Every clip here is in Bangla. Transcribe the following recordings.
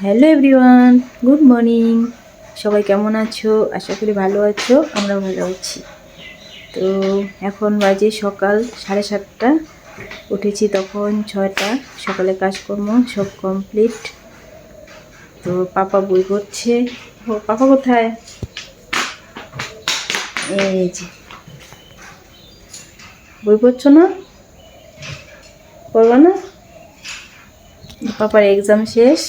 Hello everyone, good morning. সবাই কেমন আছো? আশা করি ভালো আছো আমরা ভালো আছি। তো এখন বাজে সকাল সাড়ে সাতটা। উঠেছি তখন ছয়টা। সকালে কাজকর্ম সব কমপ্লিট। তো পাপা বই করছে ও, পাপা কোথায়? এই যে। বই পড়ছো না? পড়বা না? পাপার এক্সাম শেষ।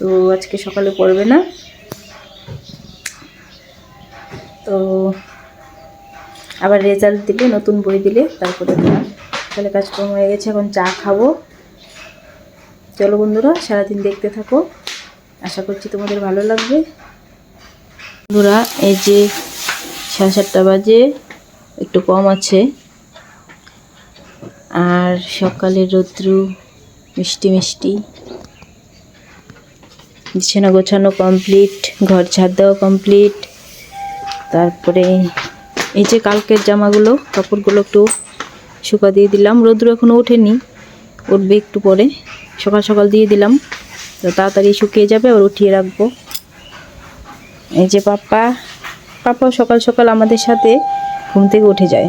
তো আজকে সকালে পড়বে না। তো আবার রেজাল্ট দিলে, নতুন বই দিলে, তারপরে তাহলে কাজকর্ম হয়ে গেছে, এখন চা খাব। চলো বন্ধুরা, সারাদিন দেখতে থাকো। আশা করছি তোমাদের ভালো লাগবে। বন্ধুরা, এই যে সাড়ে সাতটা বাজে, একটু কম আছে। আর সকালে রৌদ্রু মিষ্টি মিষ্টি। বিছানা গোছানো কমপ্লিট ঘর ছাদ দেওয়া কমপ্লিট তারপরে এই যে কালকের জামাগুলো, কাপড়গুলো একটু শুকা দিয়ে দিলাম। রৌদ্র এখনও ওঠেনি, উঠবে একটু পরে। সকাল সকাল দিয়ে দিলাম। তো তাড়াতাড়ি শুকিয়ে যাবে আবার উঠিয়ে রাখব। এই যে পাপ্পা পাপ্পা সকাল সকাল আমাদের সাথে ঘুম থেকে উঠে যায়।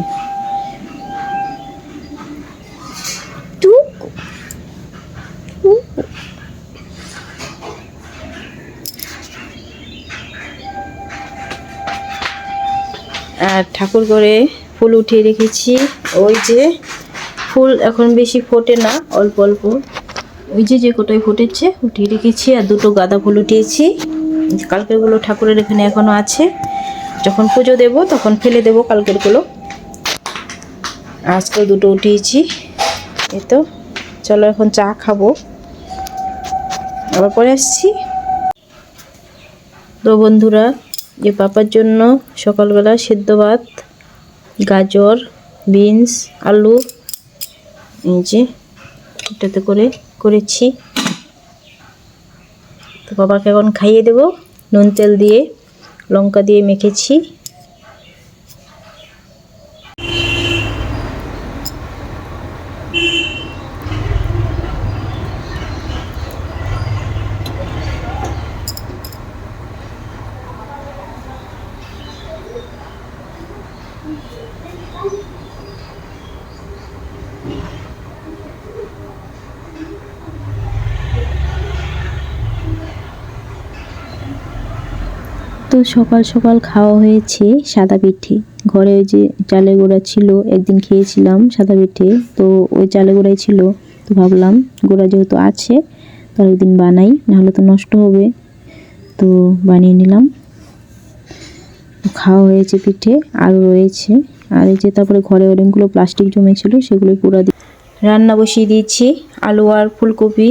আর ঠাকুর ঘরে ফুল উঠিয়ে রেখেছি। ওই যে ফুল এখন বেশি ফোটে না, অল্প অল্প। ওই যে যে কোটায় ফুটেছে, উঠিয়ে রেখেছি আর দুটো গাঁদা ফুল উঠিয়েছি। কালকেরগুলো ঠাকুরের এখানে এখনও আছে। যখন পুজো দেব তখন ফেলে দেব কালকেরগুলো আজকে দুটো উঠিয়েছি। এই তো, চলো এখন চা খাব। আবার পরে আসছি। তো বন্ধুরা যে পাপার জন্য সকালবেলা সেদ্ধ ভাত, গাজর, বিনস, আলু, এই যে এটাতে করে করেছি। তো বাবাকে এখন খাইয়ে দেব, নুন তেল দিয়ে, লঙ্কা দিয়ে মেখেছি। তো সকাল সকাল খাওয়া হয়েছে সাদা পিঠে। ঘরে ওই যে চালের গোড়া ছিল, একদিন খেয়েছিলাম সাদা পিঠে। তো ওই চালের গোড়াই ছিল। তো ভাবলাম গোড়া যেহেতু আছে তো একদিন বানাই, নাহলে তো নষ্ট হবে। তো বানিয়ে নিলাম। খাওয়া হয়েছে পিঠে আরও রয়েছে। আর এই যে তারপরে ঘরে অনেকগুলো প্লাস্টিক জমেছিল সেগুলো পুরো দিয়ে রান্না বসিয়ে দিয়েছি। আলু আর ফুলকপি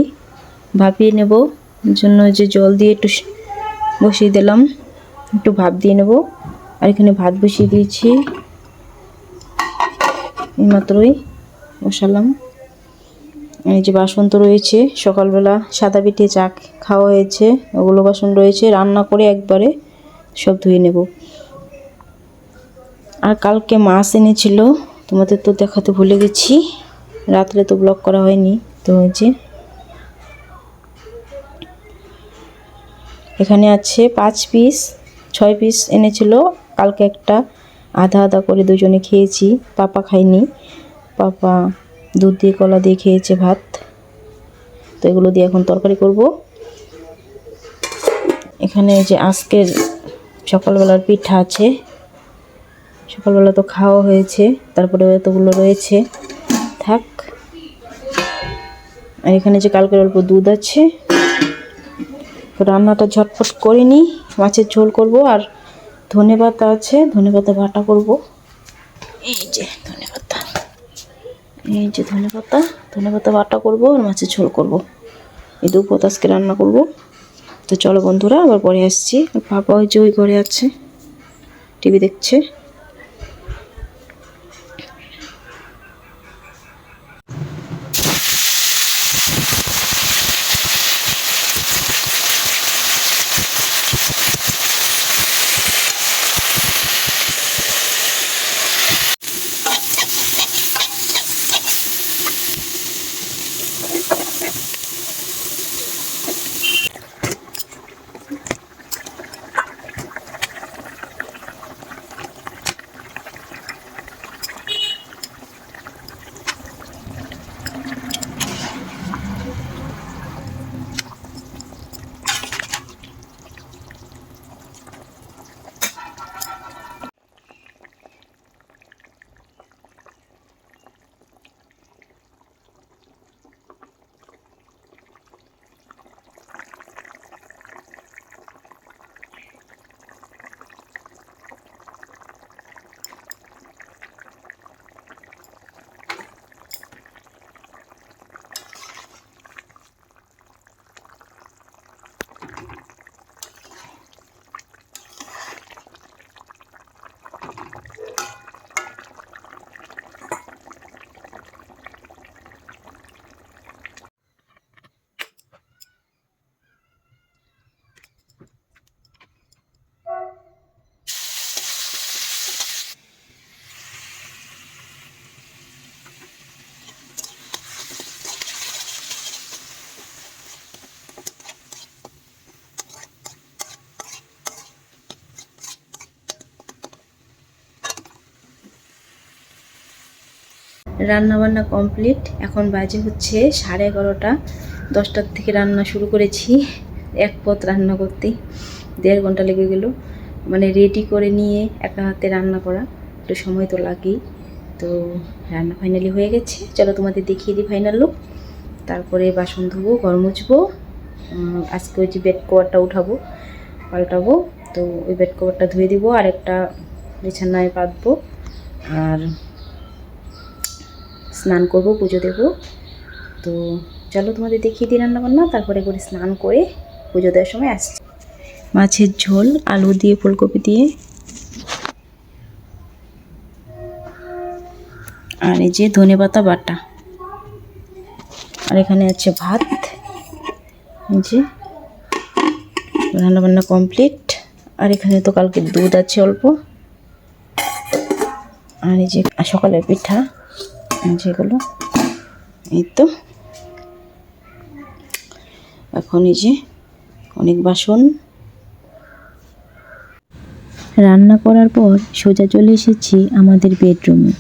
ভাপিয়ে নেব। জন্য যে জল দিয়ে একটু বসিয়ে দিলাম। একটু ভাপ দিয়ে নেব। আর এখানে ভাত বসিয়ে দিয়েছি। এইমাত্রই বসালাম। এই যে বাসন তো রয়েছে, সকালবেলা সাদা পিঠে চা খাওয়া হয়েছে, ওগুলো বাসন রয়েছে, রান্না করে একবারে সব ধুয়ে নেব। আর কালকে মাছ এনেছিল, তোমাদের তো দেখাতে ভুলে গেছি, রাত্রে তো ব্লগ করা হয়নি তো হয়েছে এখানে আছে পাঁচ পিস ছয় পিস এনেছিল। কালকে একটা আধা আধা করে দুজনে খেয়েছি। পাপা খাইনি পাপা দুধ দিয়ে, কলা দিয়ে খেয়েছে ভাত। তো এগুলো দিয়ে এখন তরকারি করব। এখানে যে আজকের সকালবেলার পিঠা আছে, সকালবেলা তো খাওয়া হয়েছে, তারপরে এতগুলো রয়েছে। থাক। আর এখানে যে কালকের অল্প দুধ আছে, রান্নাটা ঝটপট করে নিই। মাছের ঝোল করব আর ধনে পাতা আছে, ধনে পাতা বাটা করব। এই যে ধনে পাতা। এই যে ধনে পাতা ধনে পাতা বাটা করব আর মাছের ঝোল করব। এই দু পোতাশকে রান্না করব। তো চলো বন্ধুরা, আবার পরে আসছি। পাপা ওই যে ওই ঘরে আছে। টিভি দেখছে। রান্না বান্না কমপ্লিট। এখন বাজে হচ্ছে সাড়ে এগারোটা। দশটার থেকে রান্না শুরু করেছি। এক পথ রান্না করতে। দেড় ঘণ্টা লেগে গেল। মানে রেডি করে নিয়ে একা হাতে রান্না করা। একটু সময় তো লাগেই। তো রান্না ফাইনালি হয়ে গেছে। চলো তোমাদের দেখিয়ে দিই ফাইনাল লুক তারপরে বাসন ধোবো, ঘর মুছবো। আজকে ওই যে বেড কভারটা উঠাবো, পাল্টাবো। তো ওই বেড কভারটা ধুয়ে দিব। আর একটা বিছানায় পাতবো আর স্নান করব, পুজো দেব। তো চলো তোমাদের দেখিয়ে দিই রান্নাবান্না, তারপরে করে স্নান করে পুজো দেওয়ার সময় আসছি। মাছের ঝোল, আলু দিয়ে ফুলকপি দিয়ে। আর এই যে ধনে পাতা বাটা। আর এখানে আছে ভাত। যে রান্নাবান্না কমপ্লিট। আর এখানে তো কালকে দুধ আছে অল্প। আর এই যে সকালের পিঠা। যেগুলো এই তো। এখন এই যে অনেক বাসন। রান্না করার পর সোজা চলে এসেছি আমাদের বেডরুমে।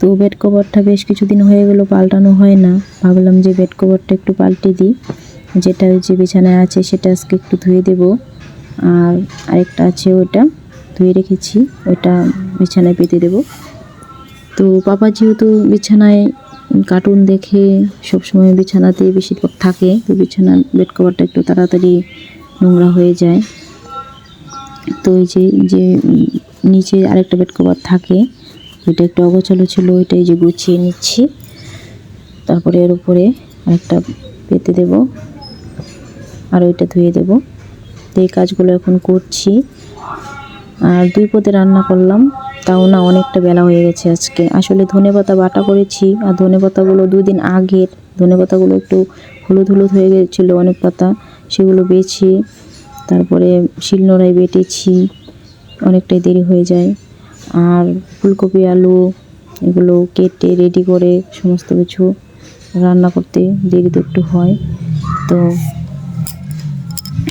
তো বেড কভারটা বেশ কিছুদিন হয়ে গেলো, পাল্টানো হয় না। ভাবলাম যে বেড কভারটা একটু পাল্টে দিই। যেটা যে বিছানায় আছে সেটা আজকে একটু ধুয়ে দেব। আর আরেকটা আছে ওটা ধুয়ে রেখেছি ওটা বিছানায় পেতে দেব। তো পাপা যেহেতু বিছানায় কার্টুন দেখে সবসময় বিছানাতে বেশিরভাগ থাকে, তো বিছানার বেড কভারটা একটু তাড়াতাড়ি নোংরা হয়ে যায়। তো এই যে যে নিচে আরেকটা বেড কভার থাকে, ওইটা একটু অগোছালো ছিল ওইটা এই যে গুছিয়ে নিচ্ছি। তারপরে এর উপরে আরেকটা পেতে দেব, আর ওইটা ধুয়ে দেব। তো এই কাজগুলো এখন করছি। আর দুই পদে রান্না করলাম। তাও না অনেকটা বেলা হয়ে গেছে আজকে। আসলে ধনেপাতা বাটা করেছি আর ধনেপাতাগুলো দুদিন আগের ধনেপাতাগুলো একটু হলুদ হলুদ হয়ে গেছিল অনেক পাতা, সেগুলো বেছে তারপরে শিলনোড়ায় বেটেছি, অনেকটাই দেরি হয়ে যায়। আর ফুলকপি, আলু এগুলো কেটে রেডি করে সমস্ত কিছু রান্না করতে দেরি তো একটু হয়। তো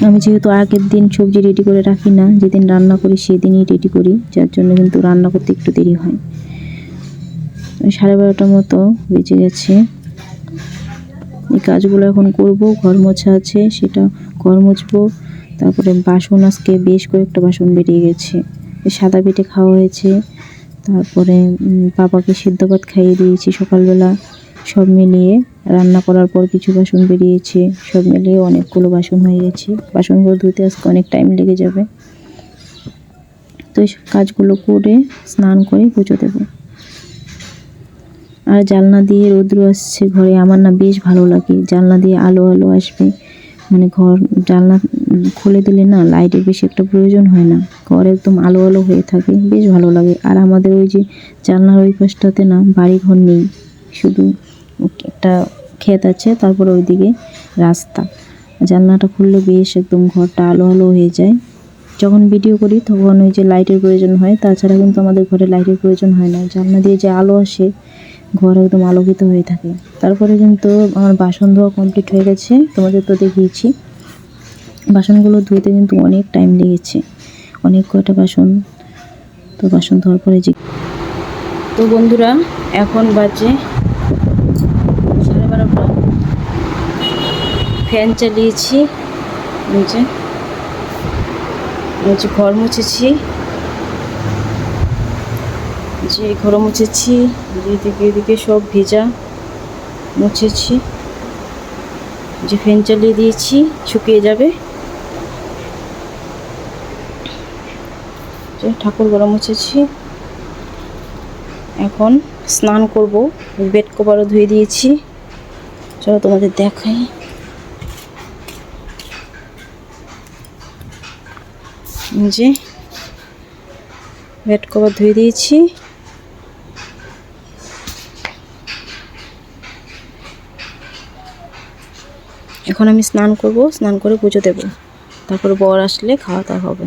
আমি যেহেতু আগের দিন সবজি রেডি করে রাখি না, যেদিন রান্না করি সেদিনই রেডি করি, যার জন্য কিন্তু রান্না করতে একটু দেরি হয়। সাড়ে বারোটার মতো বেজে গেছে। এই কাজগুলো এখন করব, ঘর মোছা আছে, সেটা ঘর মুছবো। তারপরে বাসন আজকে বেশ কয়েকটা বাসন বেরিয়ে গেছে। সাদা পেটে খাওয়া হয়েছে। তারপরে বাবাকে সিদ্ধ ভাত খাইয়ে দিয়েছি সকালবেলা। সব মিলিয়ে রান্না করার পর কিছু বাসন বেরিয়েছে। সব মিলিয়ে অনেকগুলো বাসন হয়ে গেছে। বাসনগুলো ধুতে আজকে অনেক টাইম লেগে যাবে। তো এই কাজগুলো করে স্নান করে পুজো দেবো। আর জানলা দিয়ে রৌদ্র আসছে ঘরে। আমার না বেশ ভালো লাগে। জানলা দিয়ে আলো আলো আসবে। মানে ঘর উম, খুলে দিলে না লাইটের বেশি একটা প্রয়োজন হয় না। ঘর একদম আলো আলো হয়ে থাকে। বেশ ভালো লাগে। আর আমাদের ওই যে জানলার ওই পাশটাতে না বাড়ি ঘর নেই। শুধু একটা ক্ষেত আছে, তারপরে ওইদিকে রাস্তা। জানলাটা খুললে বেশ একদম ঘরটা আলো আলো হয়ে যায়। যখন ভিডিও করি, তখন ওই যে লাইটের প্রয়োজন হয়, তাছাড়া কিন্তু আমাদের ঘরে লাইটের প্রয়োজন হয় না। জানলা দিয়ে যে আলো আসে, ঘর একদম আলোকিত হয়ে থাকে। তারপরে কিন্তু আমার বাসন ধোয়া কমপ্লিট হয়ে গেছে, তোমাদের তো দেখিয়েছি। বাসনগুলো ধুতে কিন্তু অনেক টাইম লেগেছে, অনেক কয়টা বাসন। তো বাসন ধোয়ার পরে যে তো বন্ধুরা, এখন বাজে সাড়ে বারোটা ফ্যান চালিয়েছি নিচে নিচে ঘর মুছেছি যে ঘর মুছেছি যেদিকে এদিকে সব ভেজা মুছেছি যে ফ্যান চালিয়ে দিয়েছি, শুকিয়ে যাবে। যে ঠাকুর ঘর মুছেছি, এখন স্নান করব, বেড কভারও ধুয়ে দিয়েছি। চলো তোমাদের দেখাই। যে ব্যাট কভার ধুয়ে দিয়েছি। এখন আমি স্নান করব, স্নান করে পুজো দেব। তারপরে বর আসলে খাওয়া দাওয়া হবে।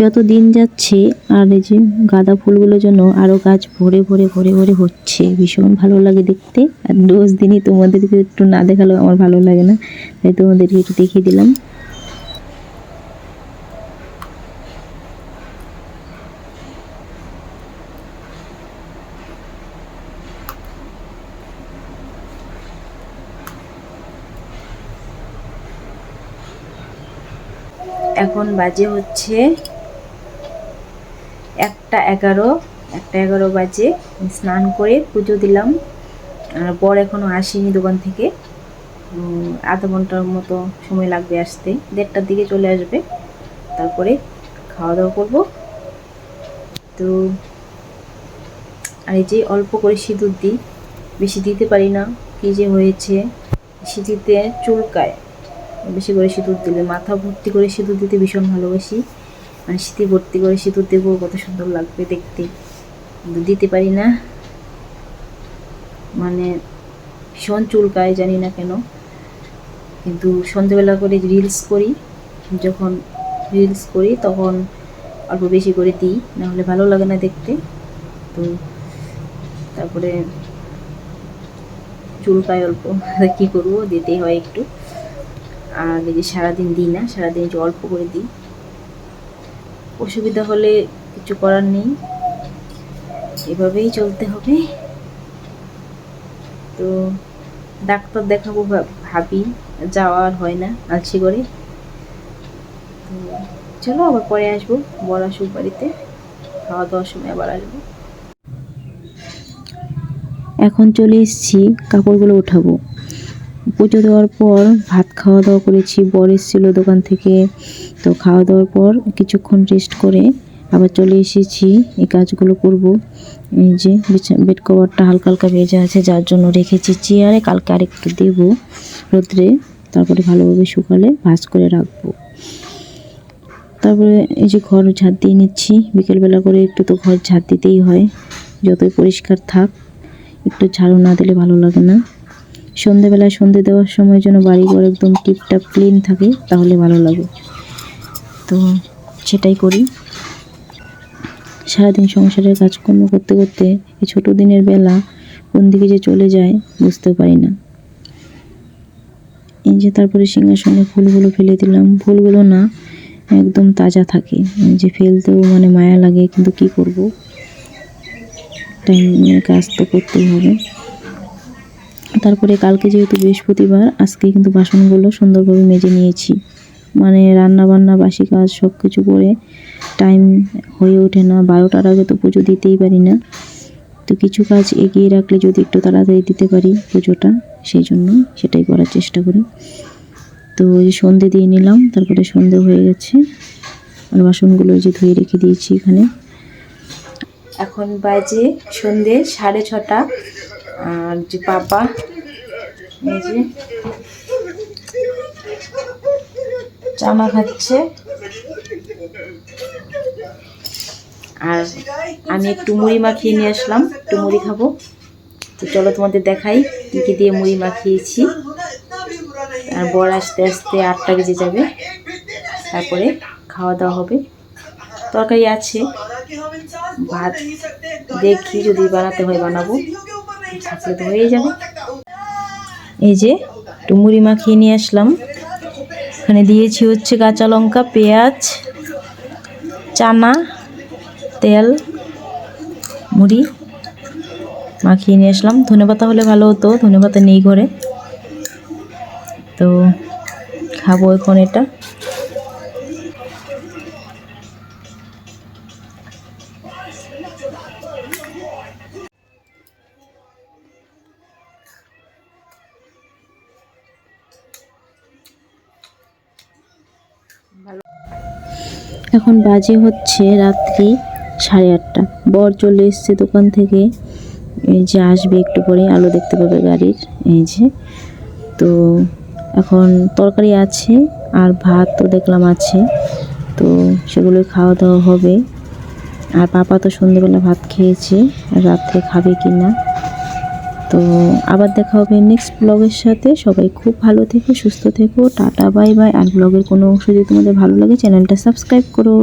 যত দিন যাচ্ছে, আর এই যে গাঁদা ফুলগুলো জন্য আরও গাছ ভরে ভরে ভরে ভরে হচ্ছে, ভীষণ ভালো লাগে দেখতে। আর দশ দিনই তোমাদেরকে একটু না দেখালেও আমার ভালো লাগে না, তাই তোমাদেরকে একটু দেখিয়ে দিলাম। এখন বাজে হচ্ছে একটা এগারো একটা এগারো বাজে স্নান করে পুজো দিলাম। আর বর এখনও আসেনি দোকান থেকে। আধা ঘণ্টার মতো সময় লাগবে আসতে। দেড়টার দিকে চলে আসবে। তারপরে খাওয়া দাওয়া করব। তো, আর এই যে অল্প করে সিঁদুর দিই, বেশি দিতে পারি না। কী যে হয়েছে? সিঁথিতে চুলকায়। বেশি করে সিঁদুর দিলে মাথা ভর্তি করে সিঁদুর দিতে ভীষণ ভালোবাসি। মানে সিঁথি ভর্তি করে সিঁদুর দেবো কত সুন্দর লাগবে দেখতে। কিন্তু দিতে পারি না। মানে ভীষণ চুলকায়, জানি না কেন। কিন্তু সন্ধেবেলা করে রিলস করি। যখন রিলস করি, তখন অল্প বেশি করে দিই নাহলে ভালো লাগে না দেখতে। তো তারপরে চুলকায় অল্প। কী করব, দিতেই হয় একটু। আর যে সারাদিন দিই না, সারাদিন যে অল্প করে দিই। অসুবিধা হলে কিছু করার নেই। এভাবেই চলতে হবে। তো ডাক্তার দেখাবো ভাব- ভাবি। যাওয়া আর হয় না, আলসি করে। তো চলো আবার পরে আসব বড় আসুক বাড়িতে। খাওয়া দাওয়ার সময় আবার আসব। এখন চলে এসেছি, কাপড়গুলো উঠাবো পুজো দেওয়ার পর ভাত খাওয়া দাওয়া করেছি, বর এসেছিল দোকান থেকে। তো খাওয়া দাওয়ার পর কিছুক্ষণ রেস্ট করে আবার চলে এসেছি, এই কাজগুলো করব। এই যে বেড কভারটা হালকা হালকা ভেজা আছে, যার জন্য রেখেছি চেয়ারে, কালকে আরেকটু দেবো রোদ্রে। তারপরে ভালোভাবে শুকালে ভাঁজ করে রাখব। তারপরে এই যে ঘর ঝাড় দিয়ে নিচ্ছি, বিকেলবেলা করে একটু তো ঘর ঝাড় দিতেই হয়। যতই পরিষ্কার থাক, একটু ঝাড়ু না দিলে ভালো লাগে না। সন্ধেবেলায় সন্ধে দেওয়ার সময় যেন বাড়িঘর একদম টিপটাপ ক্লিন থাকে, তাহলে ভালো লাগে। তো সেটাই করি। সারাদিন সংসারের কাজকর্ম করতে করতে এই ছোটো দিনের বেলা কোন দিকে যে চলে যায় বুঝতে পারি না। এই যে তারপরে সিংহাসনে ফুলগুলো ফেলে দিলাম, ফুলগুলো না একদম তাজা থাকে। যে ফেলতেও মানে মায়া লাগে, কিন্তু কি করব? টাইম কাজ তো করতেই হবে। তারপরে কালকে যেহেতু বৃহস্পতিবার, আজকে কিন্তু বাসনগুলো সুন্দরভাবে মেজে নিয়েছি। মানে রান্না বান্না বাসি কাজ সব কিছু করে টাইম হয়ে ওঠে না। বারোটার আগে তো পুজো দিতেই পারি না। তো কিছু কাজ এগিয়ে রাখলে যদি একটু তাড়াতাড়ি দিতে পারি পুজোটা, সেই জন্য সেটাই করার চেষ্টা করি। তো ওই সন্ধে দিয়ে নিলাম, তারপরে সন্ধে হয়ে গেছে। আর বাসনগুলো যে ধুয়ে রেখে দিয়েছি এখানে। এখন বাজে সন্ধে সাড়ে ছটা। আর যে পাপা, এই যে চানা খাচ্ছে। আর আমি একটু মুড়ি মাখিয়ে নিয়ে আসলাম, একটু মুড়ি খাব। তো চলো তোমাদের দেখাই কী কী দিয়ে মুড়ি মাখিয়েছি। আর বর আসতে আসতে আটটা বেজে যাবে, তারপরে খাওয়া দাওয়া হবে। তরকারি আছে। ভাত দেখি যদি বানাতে হয় বানাবো। হয়ে যাবে এই যে মুড়ি মাখিয়ে নিয়ে আসলাম। এখানে দিয়েছি হচ্ছে কাঁচা লঙ্কা, পেঁয়াজ, চানা, তেল, মুড়ি মাখিয়ে নিয়ে আসলাম। ধনেপাতা হলে ভালো হতো, ধনেপাতা নেই ঘরে। তো খাব এখন এটা। এখন বাজে হচ্ছে রাত্রি সাড়ে আটটা। বর চলে এসছে দোকান থেকে। এই যে আসবে একটু পরে, আলো দেখতে পাবে গাড়ির। এই যে। তো এখন তরকারি আছে, আর ভাত তো দেখলাম আছে। তো সেগুলো খাওয়া দাওয়া হবে। আর পাপা তো সন্ধ্যেবেলা ভাত খেয়েছে, আর রাত্রে খাবে কি না তো আবার দেখা হবে নেক্সট ব্লগের সাথে। সবাই খুব ভালো থেকো, সুস্থ থেকো। টাটা বাই বাই আর ব্লগের কোনো অংশ যদি তোমাদের ভালো লাগে চ্যানেলটা সাবস্ক্রাইব করো।